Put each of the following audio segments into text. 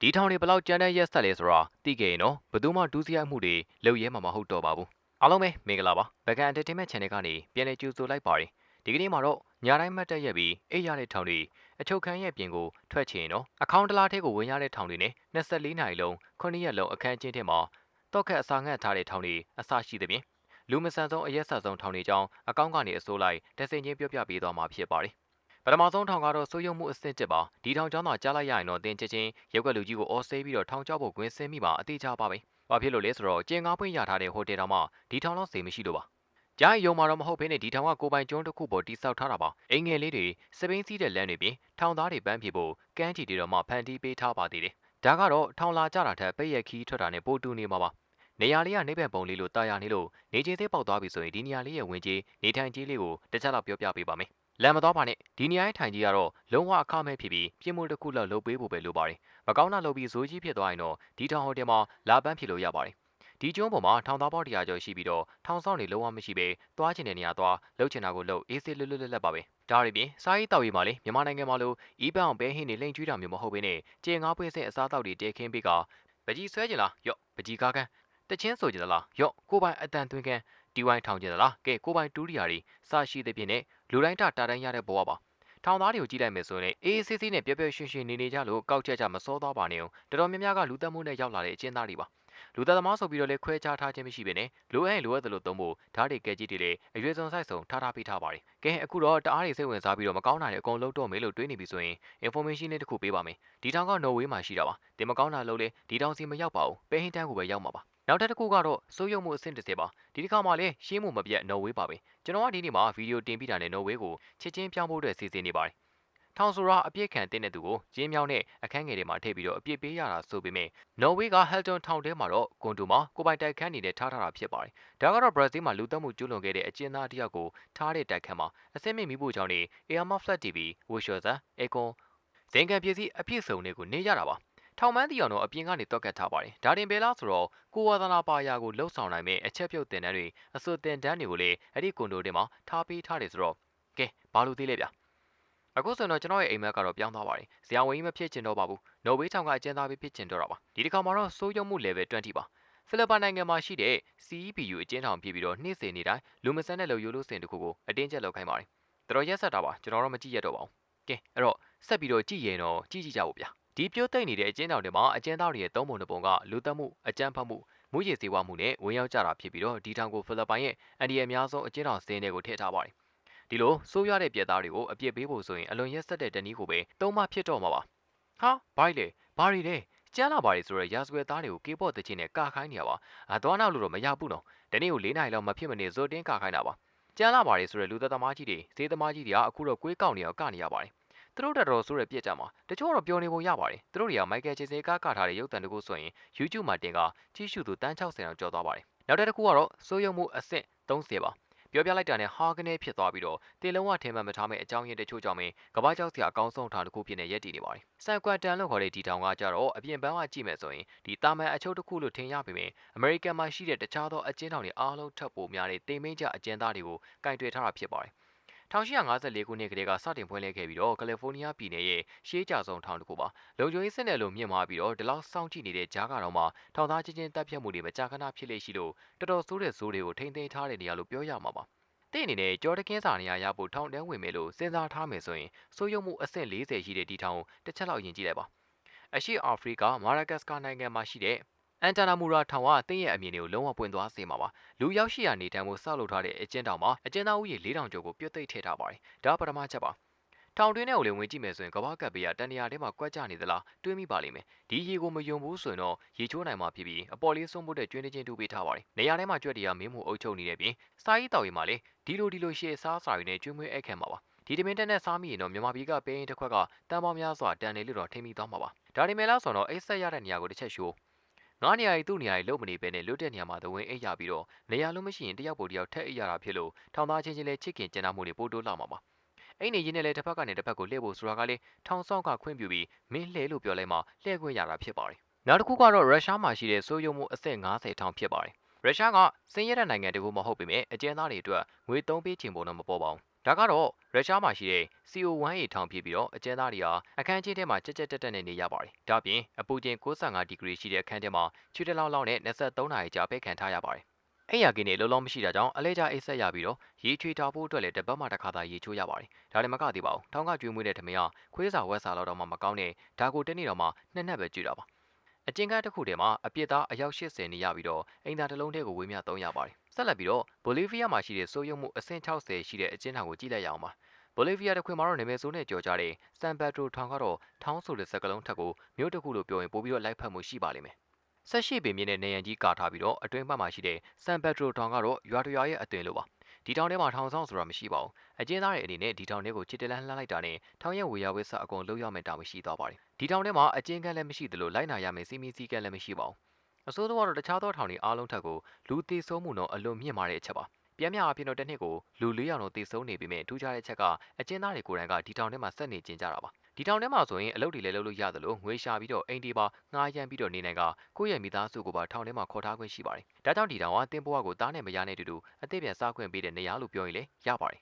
ဒီထောင်တွေဘလောက်ကြမ်းတမ်းရက်ဆက်လဲဆိုတာသိခဲ့ရင်တော့ဘယ်သူမှတူးစရိုက်မှုတွေလုပ်ရဲမှာမဟုတ်တော့ပါဘူးအားလုံးပဲမင်္ဂလာပါဘကန် Entertainment Channel ကနေပြန်လည်ကြိုဆိုလိုက်ပါတယ်ဒီကနေ့မှာတော့ညတိုင်းမှတ်တက်ရက်ပြီးအိပ်ရတဲ့ထောင်တွေအချုပ်ခန်းရဲ့ပြင်ကိုထွက်ချင်ရင်တော့အကောင့်တလားထဲကိုဝင်ရတဲ့ထောင်တွေနဲ့24နာရီလုံး9ရက်လုံးအခန်းချင်းထဲမှာတော့ခက်အစာငတ်ထားတဲ့ထောင်တွေအစရှိသဖြင့်လူမဆန်ဆုံးအရက်ဆက်ဆုံးထောင်တွေကြောင်းအကောင့်ကနေအစိုးလိုက်တဆင်ချင်းပြောပြပေးသွားမှာဖြစ်ပါတယ် ပထမဆုံးထောင်ကတော့စိုးရုံမှုအဆင့်တစ်ပါဒီထောင်ကျောင်းသာကြားလိုက်ရရင်တော့တင်ချက်ချင်းရုပ်ကလူကြီးကိုအော်ဆေးပြီးတော့ထောင်ကျောက်ဖို့ဝင်ဆင်းမိပါအသေးချပါပဲ။ဘာဖြစ်လို့လဲဆိုတော့ကျင်ကားပွင့်ရထားတဲ့ဟိုတယ်တောင်မှဒီထောင်တော့စေမရှိလို့ပါ။ကြားရုံမှာတော့မဟုတ်ဘဲနဲ့ဒီထောင်ကကိုပိုင်ကျွန်းတစ်ခုပေါ်တိစောက်ထားတာပါ။အိမ်ငယ်လေးတွေစပိန်စီးတဲ့လမ်းတွေပြင်ထောင်သားတွေပန်းဖြေဖို့ကမ်းခြေတွေတော့မှဖန်တီးပေးထားပါသေးတယ်။ဒါကတော့ထောင်လာကြတာထက်ပိတ်ရက်ခီးထွက်တာနဲ့ပိုတူနေမှာပါ။နေရာလေးကနေဘက်ပုံလေးလို့တာယာနေလို့နေချင်းသေးပေါက်သွားပြီဆိုရင်ဒီနေရာလေးရဲ့ဝင်ကြီးနေထိုင်ကြီးလေးကိုတစ်ချက်လောက်ပြောပြပေးပါမယ်။ လမ်းမတော်ပါနဲ့ဒီနေရာရဲ့ထိုင်ကြီးကတော့လုံးဝအခမဲ့ဖြစ်ပြီးပြင်မှုတစ်ခုလောက်လုပ်ပေးဖို့ပဲလိုပါတယ်မကောင်းတာလုပ်ပြီးဇိုးကြီးဖြစ်သွားရင်တော့ဒီထောင်ဟိုတယ်မှာလာပန်းဖြစ်လို့ရပါတယ်ဒီကျွန်းပေါ်မှာထောင်သားပေါတရားကျော်ရှိပြီးတော့ထောင်ဆောင်တွေလုံးဝမရှိပဲသွားချင်တဲ့နေရာသွားလှုပ်ချင်တာကိုလှုပ်အေးစေးလွတ်လွတ်လပ်လပ်ပါပဲဒါတွေပြင်စားရေးတောက်ရေးမှာလေမြန်မာနိုင်ငံမှာလို့အီးပန်းအောင်ပဲဟင်းတွေလိန်ကျွေးတာမျိုးမဟုတ်ဘဲနဲ့ကျေငါးပွင့်စင်အစားတောက်တွေတဲခင်းပေးကပကြီးဆွဲကြလားယော့ပကြီးကားကန်းတချင်းဆိုကြလားယော့ကိုပိုင်အတန်သွင်းကန်းဒီဝိုင်းထောင်ကြလားကဲကိုပိုင်တူးရီယာတွေစားရှိတဲ့ပြင်နဲ့ လူတိုင်းတတာတိုင်းရတဲ့ဘဝပါထောင်သားတွေကိုကြည့်လိုက်မယ်ဆိုရင်အေးအေးဆေးဆေးနဲ့ပြပြရွှင်ရွှင်နေနေကြလို့ကောက်ချက်ကြမစောသွားပါနဲ့အောင်တော်တော်များများကလူသက်မှုနဲ့ရောက်လာတဲ့အကျဉ်းသားတွေပါလူသားသမားဆိုပြီးတော့လေခွဲခြားထားခြင်းမရှိဘဲနဲ့လိုအပ်ရင်လိုအပ်သလိုသုံးဖို့ဓာတ်တွေကဲကြီးတွေလည်းအရွယ်စုံဆိုင်စုံထားထားပေးထားပါတယ်။ကဲအခုတော့တအားတွေစိတ်ဝင်စားပြီးတော့မကောင်းတာတွေအကုန်လုံးတော့မယ်လို့တွေးနေပြီဆိုရင် information လေးတစ်ခုပေးပါမယ်။ဒီတောင်ကနော်ဝေးမှာရှိတာပါ။တင်မကောင်းတာလို့လေဒီတောင်စီမရောက်ပါဘူး။ပဲဟင်းတန်းကိုပဲရောက်မှာပါ။ နောက်တစ်ခုကတော့စိုးရုံမှုအဆင့်တစ်ဆယ်ပါဒီတစ်ခါမှလည်းရှင်းမှုမပြတ်နော်ဝေးပါပဲကျွန်တော်ကဒီနေ့မှာဗီဒီယိုတင်ပြတာနဲ့နော်ဝေးကိုချက်ချင်းပြောင်းဖို့အတွက်စီစဉ်နေပါတယ်ထောင်ဆိုရာအပြစ်ခံတဲ့တဲ့သူကိုကျင်းမြောင်းနဲ့အခန်းငယ်တွေမှာထည့်ပြီးတော့အပြစ်ပေးရတာဆိုပေမဲ့နော်ဝေးကဟယ်တန်ထောင်ထဲမှာတော့ကွန်တိုမှာကိုပိုင်တိုက်ခန်းနေတဲ့ထားထားတာဖြစ်ပါတယ်။ဒါကတော့ဘရာဇီးမှာလူသက်မှုကျူးလွန်ခဲ့တဲ့အကျဉ်းသားတယောက်ကိုထားတဲ့တိုက်ခန်းမှာအစင်းမြင့်မိဖို့ကြောင့်နေ Airma Flat TV ဝီရှော်ဇာအကွန်ဇင်ကန်ပစ္စည်းအပြည့်စုံတွေကိုနေရတာပါ ထောင်မန်းတီအောင်တော့အပြင်ကနေတွက်ကတ်ထားပါတယ်ဒါတင်ပဲလားဆိုတော့ကိုဝါသနာပါယာကိုလှုပ်ဆောင်နိုင်မဲ့အချက်ပြုတ်တင်တန်းတွေအစိုးတင်တန်းတွေကိုလည်းအဲ့ဒီကွန်ဒိုတင်မှာထားပေးထားတယ်ဆိုတော့ကဲဘာလို့သေးလဲဗျာအခုဆိုတော့ကျွန်တော်ရဲ့အိမ်မက်ကတော့ပြောင်းသွားပါတယ်ဇရာဝင်ကြီးမဖြစ်ချင်တော့ပါဘူးနော်ဝေးထောင်ကအကျဉ်းသားပဲဖြစ်ချင်တော့တာပါဒီတစ်ခါမှာတော့စိုးရုံမှု level 20ပါဖိလစ်ပိုင်နိုင်ငံမှာရှိတဲ့ CEPU အကျဉ်းထောင်ပြည်ပြီးတော့နှိမ့်စင်နေတိုင်းလူမဆန်တဲ့လုံယိုလို့စင်တခုကိုအတင်းကျပ်လောက်ခိုင်းပါတယ်တော်တော်ရက်ဆက်တာပါကျွန်တော်တော့မကြည့်ရတော့ပါဘူးကဲအဲ့တော့ဆက်ပြီးတော့ကြည့်ရင်တော့ကြည့်ကြည့်ကြပါဗျာ ဒီပြိုးသိမ့်နေတဲ့အကျဉ်းထောင်တွေမှာအကျဉ်းသားတွေရဲ့သုံးပုံတစ်ပုံကလူသက်မှုအကြမ်းဖက်မှုမူရည်စေဝါမှုနဲ့ဝင်ရောက်ကြတာဖြစ်ပြီးတော့ဒီထောင်ကိုဖိလစ်ပိုင်ရဲ့အန်ဒီအများဆုံးအကျဉ်းထောင်စင်းတွေကိုထည့်ထားပါတယ်ဒီလိုဆိုးရွားတဲ့ပြည်သားတွေကိုအပြစ်ပေးဖို့ဆိုရင်အလွန်ရက်ဆက်တဲ့တနည်းကိုပဲသုံးမဖြစ်တော့မှာပါဟာဘိုက်လေဘာရီလဲကျန်းလာပါလေဆိုတော့ရာဇဝဲသားတွေကိုကေပေါ့တချင်းနဲ့ကာခိုင်းနေရပါအသွားနောက်လို့တော့မရဘူးနော်တနေ့ကို၄နိုင်လောက်မဖြစ်မနေဇိုတင်းကာခိုင်းတာပါကျန်းလာပါလေဆိုတဲ့လူသက်သမားကြီးတွေဈေးသမားကြီးတွေကအခုတော့ကွေးကောက်နေအောင်ကနေရပါတယ် သူတို့တော်တော်ဆိုးတဲ့ပြက်ကြမှာတချို့တော့ပြောနေပုံရပါတယ်သူတို့တွေကမိုက်ကယ်ချေစေကားကထားတဲ့ရုပ်သံတကူဆိုရင် YouTube မှာတင်ကကြီးစုသူတန်း60အောင်ကျော်သွားပါတယ်နောက်တစ်ခုကတော့စိုးရုံမှုအဆင့်30ပါပြောပြလိုက်တာနဲ့ဟာကနေဖြစ်သွားပြီးတော့တေလုံးဝထင်မှတ်မထားမယ့်အကြောင်းရင်းတချို့ကြောင့်မင်းကဘာကြောက်စရာအကောင်းဆုံးထားတစ်ခုဖြစ်နေရက်တည်နေပါတယ်။ဆန်ကွမ်တန်လို့ခေါ်တဲ့ဒီတောင်ကကြတော့အပြင်ပန်းကကြည့်မယ်ဆိုရင်ဒီတာမန်အချုပ်တစ်ခုလို့ထင်ရပေမယ့်အမေရိကန်မှာရှိတဲ့တခြားသောအကျဉ်းထောင်တွေအားလုံးထပ်ပိုများတဲ့တိမ်မင်းကြအကျဉ်းသားတွေကိုကင်တွယ်ထားတာဖြစ်ပါတယ်။ 1854ခုနှစ်ကတည်းကစတင်ဖွင့်လှစ်ခဲ့ပြီးတော့ကယ်လီဖိုးနီးယားပြည်နယ်ရဲ့ရှေးကြဆုံးထောင်တစ်ခုပါလုံခြုံရေးစနစ်လိုမြင့်မားပြီးတော့ဒီလောက်စောင့်ကြည့်နေတဲ့ကြားကတော့မှထောင်သားချင်းချင်းတပ်ဖြတ်မှုတွေမကြာခဏဖြစ်လေရှိလို့တော်တော်ဆိုးတဲ့ဇိုးတွေကိုထိမ့်သိမ်းထားတဲ့နေရာလို့ပြောရမှာပါတဲ့အနေနဲ့ကြော်တကင်းစာနေရာရဖို့ထောင်တန်းဝင်မယ်လို့စဉ်းစားထားမယ်ဆိုရင်စိုးရုံမှုအဆင့်40ရှိတဲ့ဒီထောင်ကိုတစ်ချက်လောက်ယဉ်ကြည့်လိုက်ပါအရှိအာဖရိကမာရာကတ်စကာနိုင်ငံမှာရှိတဲ့ အန်တာနာမူရာထောင်ကတင်းရဲ့အမြင်တွေကိုလုံးဝပွင့်သွားစေမှာပါလူရောက်ရှိရာနေထိုင်မှုစောက်လုပ်ထားတဲ့အကျဉ်းထောင်မှာအကျဉ်းသားဦးရေ4000ကျော်ကိုပြုတ်သိမ်းထည့်ထားပါတယ်ဒါပထမချက်ပါထောင်တွင်းထဲကိုလည်းဝင်ကြည့်မယ်ဆိုရင်ကဘာကပ်ပေးရတန်တရာထဲမှာကွက်ကြနေသလားတွေးမိပါလိမ့်မယ်ဒီရေကိုမယုံဘူးဆိုရင်တော့ရေချိုးနိုင်မှာဖြစ်ပြီးအပေါ်လေးဆုံးဖို့တဲ့ကျွင်းချင်းတူပေးထားပါတယ်နေရာထဲမှာကြွက်တရားမင်းမှုအုပ်ချုပ်နေတဲ့ပြင်စာရေးတောက်ရီမှာလည်းဒီလိုဒီလိုရှေ့စားစာရီနဲ့ကျွေးမွေးအိတ်ခံမှာပါဒီတမင်တက်နဲ့စားမိရင်တော့မြန်မာပြည်ကပေးရင်တစ်ခွက်ကတန်ပေါင်းများစွာတန်နေလို့တော့ထိမိသွားမှာပါဒါဒီမဲ့လားဆိုတော့အိတ်ဆက်ရတဲ့နေရာကိုတစ်ချက်ရှိုး ငါးနေရာကြီးသူ့နေရာကြီးလုံမနေပဲနဲ့လွတ်တဲ့နေရာမှာသဝင်အိတ်ရပြီးတော့နေရာလုံးမရှိရင်တယောက်ပိုတယောက်ထက်အိတ်ရတာဖြစ်လို့ထောင်သားချင်းချင်းလဲချစ်ခင်ကျန်တာမှုတွေပို့တိုးလာမှာပါအိတ်နေရင်းနဲ့လဲတစ်ဖက်ကနေတစ်ဖက်ကိုလှည့်ဖို့ဆိုတာကလေထောင်ဆောင်ကခွင့်ပြုပြီးမင်းလှည့်လို့ပြောလိုက်မှလှည့်ခွင့်ရတာဖြစ်ပါတယ်နောက်တစ်ခုကတော့ရုရှားမှာရှိတဲ့စိုးရုံမှုအဆင့်90ထောင်ဖြစ်ပါတယ်ရုရှားကစင်ရတဲ့နိုင်ငံတကူမဟုတ်ပေမဲ့အကျဉ်းသားတွေအတွက်ငွေသုံးပေးခြင်းပုံတော့မပေါ်ပါဘူးဒါကတော့ ရုရှားမှာရှိတဲ့ CO1A ထောင်ဖြစ်ပြီးတော့အကျဉ်းသားတွေဟာအခန်းချင်းထဲမှာကြက်ကြက်တက်တက်နဲ့နေရပါတယ်။ဒါ့အပြင်အပူချိန်65ဒီဂရီရှိတဲ့အခန်းထဲမှာချွေတလောင်းလောင်းနဲ့23နာရီကြာပဲခံထားရပါတယ်။အဲ့ရကင်းနေလုံးလုံးမရှိတာကြောင့်အလဲကျအိတ်ဆက်ရပြီးတော့ရေချွေထားဖို့အတွက်လည်းတစ်ပတ်မှတစ်ခါသာရေချိုးရပါတယ်။ဒါလည်းမကသေးပါဘူး။ထောင်ကကျွေးမွေးတဲ့ထမင်းကခွေးစာဝက်စာလောက်တော့မှမကောင်းတဲ့ဒါကိုတနေ့တော့မှနှစ်နှစ်ပဲကျွေးတာပါ။ အကျဉ်းကန်းတစ်ခုထဲမှာအပြစ်သားအယောက်80နေရပြီးတော့အိမ်သာတစ်လုံးထဲကိုဝေးမြသုံးရပါတယ်။ဆက်လက်ပြီးတော့ဘိုလီးဗီးယားမှာရှိတဲ့စိုးရုံမှုအဆင့်60ရှိတဲ့အကျဉ်းထောင်ကိုကြည့်လိုက်ရအောင်ပါ။ဘိုလီးဗီးယားတစ်ခွင်မှာတော့နာမည်ဆိုးနဲ့ကြော်ကြတဲ့ဆန်ဘက်ထရိုထောင်ကတော့ထောင်းဆိုတဲ့စက်ကလုံးထက်ကိုမြို့တစ်ခုလိုပြောရင်ပိုပြီးတော့လိုက်ဖက်မှုရှိပါလိမ့်မယ်။ဆက်ရှိပင်မြင့်တဲ့နေရန်ကြီးကာထားပြီးတော့အတွင်းဘက်မှာရှိတဲ့ဆန်ဘက်ထရိုထောင်ကတော့ရွာတရွာရဲ့အသွင်လိုပါ။ ဒီထောင်ထဲမှာထောင်ဆောင်ဆိုတာမရှိပါဘူး။အကျဉ်းသားတွေအနေနဲ့ဒီထောင်ထဲကိုချစ်တလန်းလှမ်းလိုက်တာနဲ့ထောင်ရဲ့ဝေယဝိဆအကုန်လုံးရမယ်တာမရှိသွားပါတယ်။ဒီထောင်ထဲမှာအကျဉ်းကန်းလည်းမရှိသလိုလိုက်နာရမယ်စီမီစီကန်းလည်းမရှိပါဘူး။အစိုးရကတော့တခြားသောထောင်တွေအားလုံးထက်ကိုလူသေးဆုံးမှုတော့အလွန်မြင့်မာတဲ့အချက်ပါ။ ပြန်မြအဖြစ်တော့တစ်နှစ်ကိုလူ၄000တော့သေဆုံးနေပြီမဲ့ထူးခြားတဲ့ချက်ကအကျဉ်းသားတွေကိုယ်တိုင်ကဒီထောင်ထဲမှာဆက်နေကျင်ကြတာပါဒီထောင်ထဲမှာဆိုရင်အလုပ်တွေလည်းလုပ်လို့ရတယ်လို့ငွေရှာပြီးတော့အိမ်ဒီပါငှားရမ်းပြီးတော့နေနိုင်ကကိုယ့်ရဲ့မိသားစုကိုပါထောင်ထဲမှာခေါ်ထားခွင့်ရှိပါတယ်ဒါကြောင့်ဒီထောင်ကတင်ဘွားကိုတားနဲ့မရနဲ့တူတူအသေးပြန်စားခွင့်ပေးတဲ့နေရာလို့ပြောရင်လည်းရပါတယ်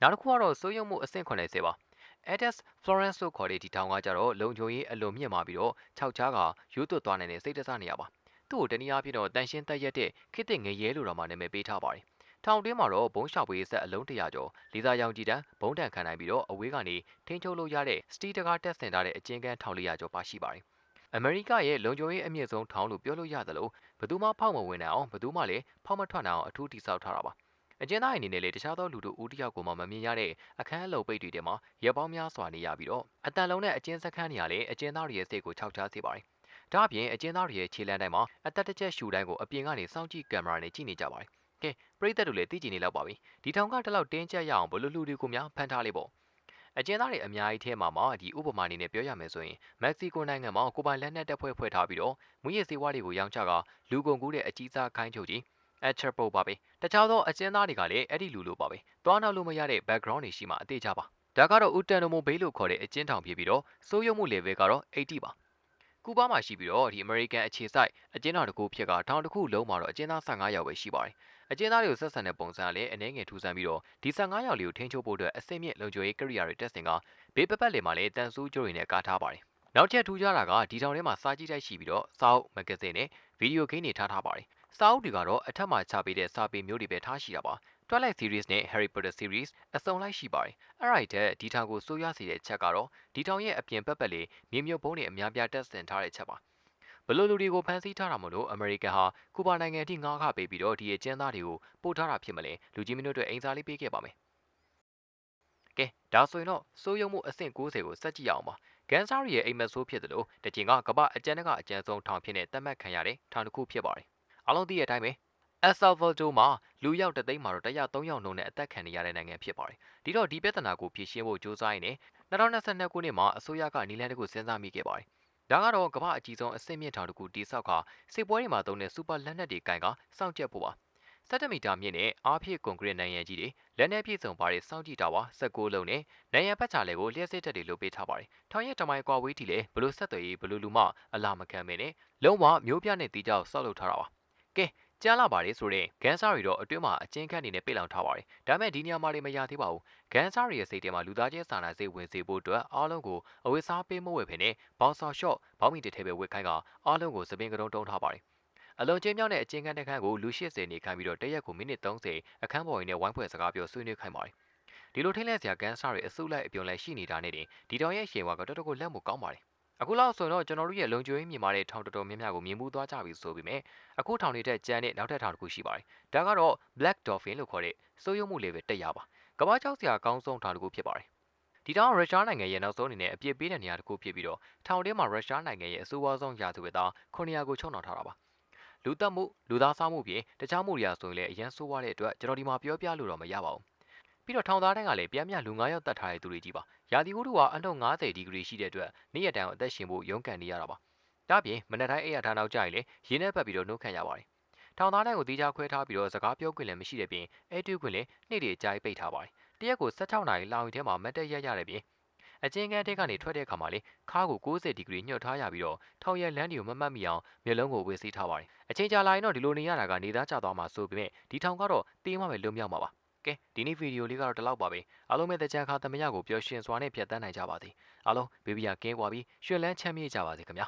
နောက်တစ်ခုကတော့စိုးရုံမှုအဆင့်80ပါ Adas Florence လို့ခေါ်တဲ့ဒီထောင်ကကြတော့လုံခြုံရေးအလွန်မြင့်မာပြီးတော့ခြောက်ချားကရိုးသွတ်သွားနေတဲ့စိတ်တဆနေရပါသူ့ကိုတနည်းအားဖြင့်တော့တန်ရှင်းတက်ရက်တဲ့ခိတစ်ငရဲလို့တော့မှနာမည်ပေးထားပါတယ် ထောင်တွင်းမှာတော့ဘုံလျှောက်ပေးဆက်အလုံးတရာကျော်လေးစားရောင်ကြည်တန်းဘုံတန်ခံနိုင်ပြီးတော့အဝေးကနေထိန်းချုပ်လို့ရတဲ့စတီတကားတက်ဆင်ထားတဲ့အကျဉ်းကန်းထောင်လေးရာကျော်ပါရှိပါတယ်။အမေရိကရဲ့လုံခြုံရေးအမြင့်ဆုံးထောင်လို့ပြောလို့ရသလိုဘသူမှဖောက်မဝင်နိုင်အောင်ဘသူမှလည်းဖောက်မထွက်နိုင်အောင်အထူးတိစောက်ထားတာပါ။အကျဉ်းသားအနေနဲ့လည်းတခြားသောလူတို့ဦးတယောက်ကိုမှမမြင်ရတဲ့အခန်းအလုပ်ပိတ်တွေထဲမှာရပ်ပေါင်းများစွာနေရပြီးတော့အတန်လုံးနဲ့အကျဉ်းစခန်းတွေရလည်းအကျဉ်းသားတွေရဲ့စိတ်ကိုခြောက်ခြားစေပါတယ်။ဒါ့အပြင်အကျဉ်းသားတွေရဲ့ခြေလမ်းတိုင်းမှာအသက်တစ်ချက်ရှူတိုင်းကိုအပြင်ကနေစောင့်ကြည့်ကင်မရာနဲ့ကြည့်နေကြပါတယ် ကဲပရိသတ်တို့လည်းသိကြည့်နေလောက်ပါပြီဒီထောင်ကတလောက်တင်းကျပ်ရအောင်ဘလို့လူတွေကိုများဖန်ထားလေးပေါ့အကျဉ်းသားတွေအများကြီးထဲမှာမှဒီဥပမာအနေနဲ့ပြောရမယ်ဆိုရင်မက္ကဆီကိုနိုင်ငံမှာကိုပိုင်လက်နက်တပ်ဖွဲ့ဖွဲ့ထားပြီးတော့မူရည်စေဝါတွေကိုရောင်းချကလူကုန်ကူးတဲ့အကြီးစားခိုင်းချုပ်ကြီးအချာပိုပါပဲတခြားသောအကျဉ်းသားတွေကလည်းအဲ့ဒီလူလိုပါပဲသွားနောက်လို့မရတဲ့ background တွေရှိမှအသေးချပါဒါကတော့ဦးတန်နိုမိုဘေးလို့ခေါ်တဲ့အကျဉ်းထောင်ဖြစ်ပြီးတော့စိုးရုံမှု level ကတော့80ပါကူဘာမှာရှိပြီးတော့ဒီ American အခြေစိုက်အကျဉ်းထောင်တစ်ခုဖြစ်ကထောင်တစ်ခုလုံးမှာတော့အကျဉ်းသား15ယောက်ပဲရှိပါတယ် အကျဉ်းသားတွေကိုဆက်ဆံတဲ့ပုံစံလည်းအနှဲငယ်ထူဆန်းပြီးတော့ဒီ15ယောက်လေးကိုထိန်းချုပ်ဖို့အတွက်အစိမ့်မြင့်လုံခြုံရေးကိရိယာတွေတက်ဆင်ကဘေးပပတ်လင်မှာလည်းတန်ဆူးကြိုးတွေနဲ့ကားထားပါတယ်။နောက်ချက်ထူးခြားတာကဒီထောင်ထဲမှာစာကြည့်တိုက်ရှိပြီးတော့စာအုပ်မဂ္ဂဇင်းနဲ့ဗီဒီယိုဂိမ်းတွေထားထားပါတယ်။စာအုပ်တွေကတော့အထက်မှာချပေးတဲ့စာပေမျိုးတွေပဲထားရှိတာပါ။ Twilight series နဲ့ Harry Potter series အစုံလိုက်ရှိပါတယ်။အဲ့ရိုက်တဲ့ဒီထောင်ကိုစိုးရွားစေတဲ့ချက်ကတော့ဒီထောင်ရဲ့အပြင်ပတ်ပတ်လေးမြေမြုပ်ဘုံတွေအများပြားတက်ဆင်ထားတဲ့ချက်ပါ။ ဘလို့လူတွေကိုဖမ်းဆီးထားတာမလို့အမေရိကန်ဟာကူဘာနိုင်ငံထိငားခပေးပြီးတော့ဒီအကျဉ်းသားတွေကိုပို့ထားတာဖြစ်မလဲလူကြီးမင်းတို့အတွက်အိမ်စားလေးပေးခဲ့ပါမယ်ကဲဒါဆိုရင်တော့စိုးရုံမှုအဆင့်60ကိုစက်ကြည့်ရအောင်ပါကန်ဆာရီရဲ့အိမ်မက်ဆိုးဖြစ်တယ်လို့တချင်ကကပအကျဉ်းကအကျဉ်းဆုံးထောင်ဖြစ်နေတတ်မှတ်ခံရတဲ့ထောင်တစ်ခုဖြစ်ပါတယ်အားလုံးသိတဲ့အတိုင်းပဲအယ်ဆာဗာဒိုမှာလူရောက်တသိန်းမှာတော့103ယောက်နှုန်းနဲ့အသက်ခံနေရတဲ့နိုင်ငံဖြစ်ပါတယ်။ဒီတော့ဒီပြဿနာကိုဖြေရှင်းဖို့ကြိုးစားရင်းနဲ့2022ခုနှစ်မှာအစိုးရကနီလန်တကူစဉ်းစားမိခဲ့ပါတယ် ဒါကတော့ကမ္ဘာအကြီးဆုံးအဆင့်မြင့်ထောင်တစ်ခုတိဆောက်ကစစ်ပွဲတွေမှာသုံးတဲ့စူပါလက်နက်တွေကင်ကစောင့်ကြပ်ဖို့ပါ7မီတာမြင့်တဲ့အားဖြည့်ကွန်ကရစ်နိုင်ရန်ကြီးတွေလက်နက်ပြည့်စုံပါတဲ့စောင့်ကြည့်တာပါ16လုံးနဲ့နိုင်ရန်ပတ်ချာလေကိုလျှက်စစ်တက်တွေလုပ်ပေးထားပါတယ်။ထောင်ရဲ့တမိုင်ကွာဝေးတီလေဘလို့ဆက်သွယ်ရေးဘလို့လူမအလာမခံမင်းနဲ့လုံးဝမျိုးပြနဲ့တီကြောက်ဆောက်လုပ်ထားတာပါ။ကဲ ကြားလာပါတယ်ဆိုတဲ့ဂန်ဆာရီတော့အတွင်းမှာအကျဉ်းခတ်အနေနဲ့ပြေလောင်ထားပါတယ်။ဒါပေမဲ့ဒီနေရာမှာတွေမရသေးပါဘူး။ဂန်ဆာရီရဲ့စိတ်ထဲမှာလူသားချင်းစာနာစိတ်ဝင်စေဖို့အတွက်အားလုံးကိုအဝတ်စားပေးမဝယ်ဖ ೇನೆ ဘောင်ဆာရှော့ဘောင်းမီတစ်ထဲပဲဝတ်ခိုင်းကအားလုံးကိုစပင်ကတုံးတုံးထားပါတယ်။အလွန်ကျင်းမြောင်းတဲ့အကျဉ်းခန်းတစ်ခန်းကိုလူ80နေခိုင်းပြီးတော့တရက်ကိုမိနစ်30အခန်းပေါ်ရင်းနဲ့ဝိုင်းဖွဲ့စကားပြောဆွေးနွေးခိုင်းပါတယ်။ဒီလိုထိတ်လန့်စရာဂန်ဆာရီအစုလိုက်အပြုံလိုက်ရှိနေတာနဲ့တင်ဒီတောင်ရဲ့ရှင်ဝါကတော်တော်ကိုလက်မှုကောင်းပါတယ် အခုလောက်ဆိုတော့ကျွန်တော်တို့ရဲ့လုံခြုံရေးမြင်မာတဲ့ထောင်တော်တော်များများကိုမြင်မှုသွားကြပြီဆိုပေမဲ့အခုထောင်နေတဲ့ကျန်းတဲ့နောက်ထပ်ထောင်တစ်ခုရှိပါတယ်။ဒါကတော့ Black Dolphin လို့ခေါ်တဲ့စိုးရုံမှုလေးပဲတက်ရပါ။ကမ္ဘာကြောက်စရာအကောင်းဆုံးထောင်တစ်ခုဖြစ်ပါတယ်။ဒီထောင်ရုရှားနိုင်ငံရဲ့နောက်ဆုံးအနေနဲ့အပြစ်ပေးတဲ့နေရာတစ်ခုဖြစ်ပြီးတော့ထောင်ထဲမှာရုရှားနိုင်ငံရဲ့အဆိုးဝါးဆုံးရာဇဝတ်သား900ကိုချုံနှောင်ထားတာပါ။လူတက်မှုလူသားစားမှုပြင်တခြားမှုတွေအရဆိုရင်လည်းအရန်ဆိုးဝါးတဲ့အတွက်ကျွန်တော်ဒီမှာပြောပြလို့တော့မရပါဘူး ပြီးတော့ထောင်သားတိုင်းကလည်းပြန်မြလူ9ယောက်တတ်ထားတဲ့သူတွေကြီးပါရာသီဥတုကအနှုတ်90ဒီဂရီရှိတဲ့အတွက်နေ့ရက်တိုင်းအသက်ရှင်ဖို့ရုန်းကန်နေရတာပါဒါပြင်မနက်တိုင်းအိယာထားနောက်ကြရင်လည်းရင်းနဲ့ပတ်ပြီးတော့နှုတ်ခန့်ရပါတယ်ထောင်သားတိုင်းကိုတီးခြားခွဲထားပြီးတော့စကားပြောခွင့်လည်းမရှိတဲ့ပြင်အဲတူးခွင့်လည်းနေ့တွေအကြိုက်ပိတ်ထားပါတယ်တရက်ကို16နာရီလောင်ရီထဲမှာမတ်တက်ရက်ရတဲ့ပြင်အချင်းကန်းတဲကနေထွက်တဲ့အခါမှာလေခါးကို60ဒီဂရီညှို့ထားရပြီးတော့ထောင်ရလန်းတွေကိုမမှတ်မိအောင်မျက်လုံးကိုဝေစီးထားပါတယ်အချင်းကြာလာရင်တော့ဒီလိုနေရတာကနေသားကျသွားမှာဆိုပေမဲ့ဒီထောင်ကတော့တေးမှပဲလွတ်မြောက်မှာပါ ကဲဒီနေ့ဗီဒီယိုလေးကတော့ဒီလောက်ပါပဲအားလုံးပဲတကြံခါသမယကိုပျော်ရွှင်စွာနဲ့ဖြတ်သန်းနိုင်ကြပါစေအားလုံးဘေဘီယာကင်းကွာပြီးရွှင်လန်းချမ်းမြေ့ကြပါစေခင်ဗျာ